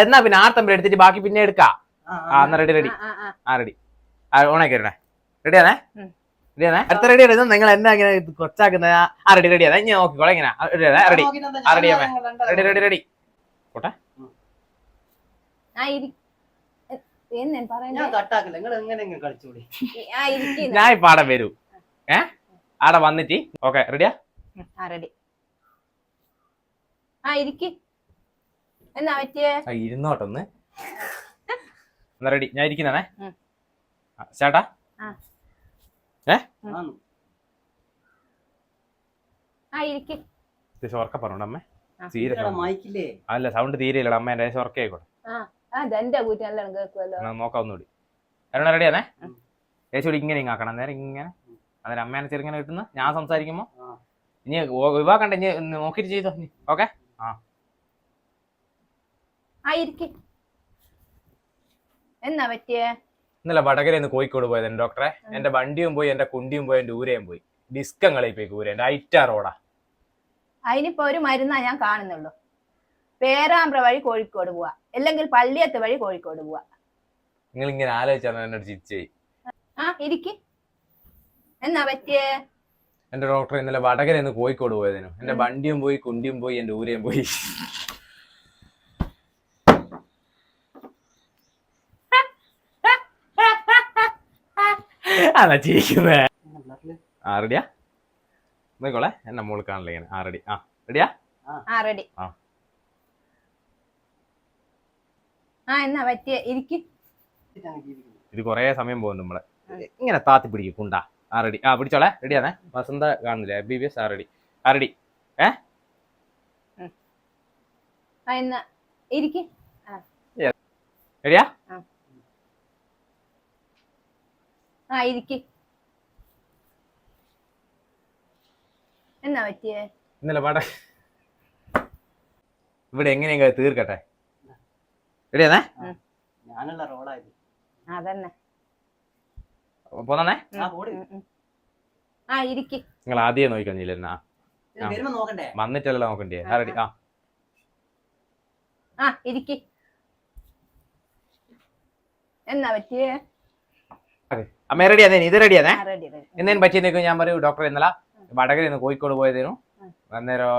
എന്നാ പിന്നെ ആർ തമ്മിൽ എടുത്തിട്ട് ബാക്കി പിന്നെ എടുക്കാം. ആ എന്നാ റെഡി റെഡി ആ, ആ, ആ. ആ റെഡി ആ ഓണാക്കി റെഡി റെഡിയാണേ. റെഡിയാണേ അടുത്ത റെഡി ഇത് നിങ്ങൾ എന്നാ ഇങ്ങനെ കൊച്ചാക്കുന്ന ആ റെഡി റെഡിയാണേ ഞാൻ നോക്കിക്കോളെ ഇങ്ങനെ. റെഡി ആ, റെഡി ആമേ. റെഡി റെഡി റെഡി ആ, ആ ഇരിക്കുന്നു ഞാൻ ഇപ്പൊ ആടെ വരൂ. ഏ? ആടെ വന്നിട്ട്. ഓക്കെ റെഡിയാ റെഡി ആ ഇരിക്ക്. എന്നാ പറ്റിയേ? ഇരുന്നോട്ടൊന്ന് എന്നാ റെഡി ഞാൻ ഇരിക്കുന്നേ. ചേട്ടാ? ഏ. തീരെ അല്ല സൗണ്ട് തീരെ ഇല്ലടാ അമ്മ എന്റെ ഉറക്ക ആയിക്കോട്ടെ നോക്കാം ഒന്നുകൂടി. അരുണ റെഡിയാണേ. ചേച്ചി കൂടി ഇങ്ങനെ ആക്കണം. നേരം ഇങ്ങനെ. അന്നേരം അമ്മേനെ ചെറുങ്ങനെ കിട്ടുന്ന ഞാൻ സംസാരിക്കുമ്പോ ഇനി ഒഴിവാക്കണ്ട ഇനി നോക്കി നോക്കിട്ട് ചെയ്തോ ഓക്കെ? ആ. ഇരിക്ക് എന്നാ പറ്റിയേ? ഇന്നലെ വടകരയിൽ കോഴിക്കോട് പോയത് ഡോക്ടറെ. എന്റെ വണ്ടിയും പോയി എന്റെ കുണ്ടിയും പോയി എന്റെ ഊരയും പോയി. ഡിസ്കങ്ങളെ പോയി ഊര എന്റെ ഐറ്റാ റോഡാ. അതിനിപ്പോ ഒരു മരുന്നാ ഞാൻ കാണുന്നുള്ളൂ. പേരാമ്പ്ര വഴി കോഴിക്കോട് പോവാ. അല്ലെങ്കിൽ പള്ളിയത്ത് വഴി കോഴിക്കോട് പോവാ. നിങ്ങൾ ഇങ്ങനെ ആലോചിച്ചാണ് എന്നോട് ചിരിച്ചേ ആ ഇരിക്ക്. എന്നാ പറ്റിയേ? എന്റെ ഡോക്ടർ ഇന്നലെ വടകരയിൽ നിന്ന് കോഴിക്കോട് പോയതിനു. എന്റെ വണ്ടിയും പോയി കുണ്ടിയും പോയി എന്റെ ഊരയും പോയി. അതാ ചിരിക്കുന്നേ ആ റെഡിയാ? നോക്കോളെ എന്നെ മോൾ കാണില്ല ഇങ്ങനെ. ആ റെഡി. ആ റെഡിയാ? ആ. റെഡി. ആ. ആ എന്നാ പറ്റിയ ഇരിക്ക്. ഇത് കൊറേ സമയം പോകുന്നു നമ്മളെ. ഇങ്ങനെ താത്തി പിടിക്കും കുണ്ടാ. ആ റെഡി. ആ പിടിച്ചോളെ. റെഡിയാണേ വസന്ത കാണുന്നില്ല. ബി ബി എസ് ആ റെഡി. ആ റെഡി. ഏ? എന്നാ ഇരിക്ക്. റെഡിയാ? ആ ഇരിക്ക് എന്നാ പറ്റിയേ? ഇന്നലെ വട ഇവിടെ എങ്ങനെയെങ്കിലും തീർക്കട്ടെ. റെഡിയാണേ ഞാനുള്ള റോളായത് അതന്നെ. പോന്നേ ആ. ഇരിക്ക്. നിങ്ങൾ ആദ്യം നോക്കിക്കഴിഞ്ഞില്ല എന്നാ വന്നിട്ടല്ലോ നോക്കണ്ടേ ആ റെഡി. ആ. ആ ഇരിക്ക്. എന്നാ പറ്റിയേ? അമ്മ റെഡിയാണേ ഇത് റെഡിയാണേ ആ റെഡി റെഡി എന്തേലും പറ്റിയെന്നേക്കും ഞാൻ പറയൂ ഡോക്ടർ ഇന്നലെ വടകരയിൽ നിന്ന് കോഴിക്കോട് പോയതേനു. അന്നേരം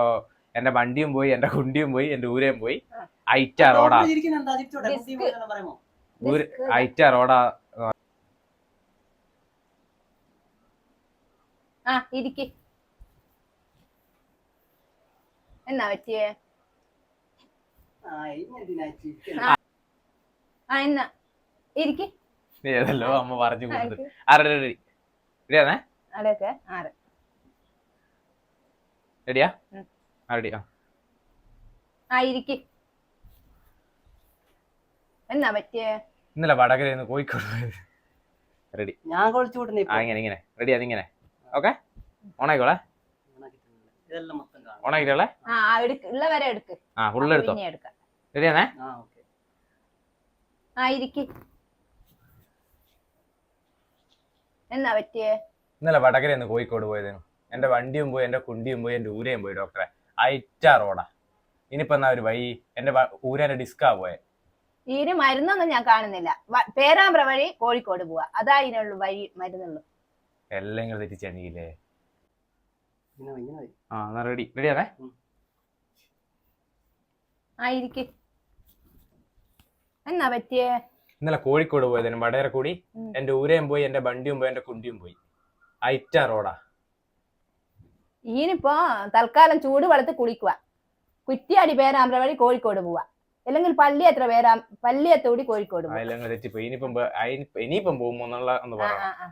എന്റെ വണ്ടിയും പോയി എന്റെ കുണ്ടിയും പോയി എന്റെ ഊരയും പോയി. ഐറ്റ റോഡാ. ഐറ്റ റോഡാ. ആ ഇരിക്കേ. എന്നാ പറ്റിയേ? ആ എന്നാ. ഇരിക്ക്. ഏതല്ലോ അമ്മ പറഞ്ഞു കൊടുത്തത്. റെഡി റെഡി റെഡിയാണേ റെഡിയാ? റെഡിയാ. എന്നാ പറ്റിയേ? ഇന്നലെ വടകരയിൽ കോഴിക്കോട് പോയത്. റെഡി. ഞാൻ കൊളിച്ചു ആ ഇങ്ങനെ ഇങ്ങനെ. റെഡി അതിങ്ങനെ ഓക്കെ? ഓണായിക്കോളെ? ഇതെല്ലാം മൊത്തം കാണും. ഓണാക്കിട്ടോളെ ആ ഫുള്ള് എടുത്തോ? റെഡിയാണേ ആ ഓക്കെ. ആ ഇരിക്ക് എന്നാ പറ്റിയേ? ഇന്നലെ വടകര നിന്ന് കോഴിക്കോട് പോയതിനു. എന്റെ വണ്ടിയും പോയി എന്റെ കുണ്ടിയും പോയി എന്റെ ഊരയും പോയി ഡോക്ടറെ. അയറ്റാ റോഡാ. ഇനിയിപ്പോ എന്നാ ഒരു വഴി? എന്റെ ഊരന്റെ ഡിസ്കാ പോയെ. ഇതിന് മരുന്നൊന്നും ഞാൻ കാണുന്നില്ല. പേരാമ്പ്ര വഴി കോഴിക്കോട് പോവാ. അതാ ഇതിനുള്ള വഴി മരുന്നുള്ളൂ. എല്ലാം ഇങ്ങനെ വൈ, ആ എന്നാ റെഡി. റെഡിയാണേ ആ ഇരിക്ക് എന്നാ പറ്റിയേ? ഇന്നലെ കോഴിക്കോട് പോയതിന് വടയറ കൂടി. എന്റെ ഊരയും പോയി എന്റെ വണ്ടിയും പോയി എന്റെ കുണ്ടിയും പോയി. ഐറ്റ റോഡാ. ഇനിയിപ്പോ തൽക്കാലം ചൂട് വെള്ളത്തിൽ കുളിക്കുക കുറ്റിയാടി പേരാമ്പ്ര വഴി കോഴിക്കോട് പോവാ. അല്ലെങ്കിൽ പള്ളിയത്ര പേരാ പള്ളിയത്തോടി കോഴിക്കോട് പോവാ. അതെല്ലാം ഇങ്ങനെ തെറ്റിപ്പോയി. ഇനിയിപ്പം ഇനിയിപ്പം പോകുമ്പോ ഒന്ന് പറയാം ആ ആ.